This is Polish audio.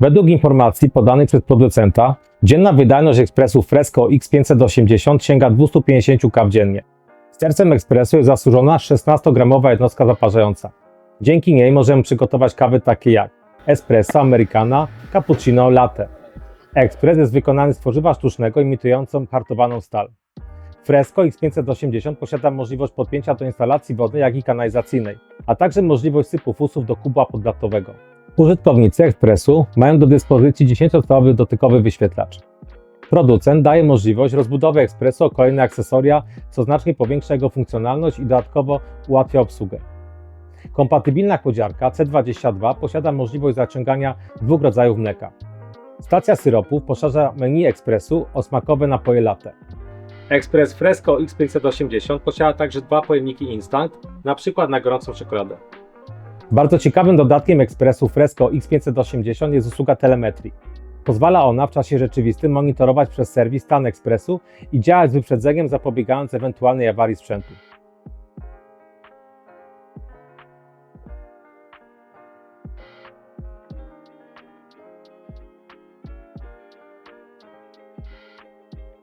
Według informacji podanych przez producenta, dzienna wydajność ekspresu Fresco X580 sięga 250 kaw dziennie. Sercem ekspresu jest zasłużona 16-gramowa jednostka zaparzająca. Dzięki niej możemy przygotować kawy takie jak espresso, americana, cappuccino, latte. Ekspres jest wykonany z tworzywa sztucznego imitującą hartowaną stal. Fresco X580 posiada możliwość podpięcia do instalacji wodnej, jak i kanalizacyjnej, a także możliwość sypu fusów do kubła podlatowego. Użytkownicy ekspresu mają do dyspozycji 10-calowy dotykowy wyświetlacz. Producent daje możliwość rozbudowy ekspresu o kolejne akcesoria, co znacznie powiększa jego funkcjonalność i dodatkowo ułatwia obsługę. Kompatybilna chłodziarka C22 posiada możliwość zaciągania dwóch rodzajów mleka. Stacja syropów poszerza menu ekspresu o smakowe napoje latte. Ekspres Fresco X580 posiada także dwa pojemniki instant, np. na gorącą czekoladę. Bardzo ciekawym dodatkiem ekspresu Fresco X580 jest usługa telemetrii. Pozwala ona w czasie rzeczywistym monitorować przez serwis stan ekspresu i działać z wyprzedzeniem zapobiegając ewentualnej awarii sprzętu.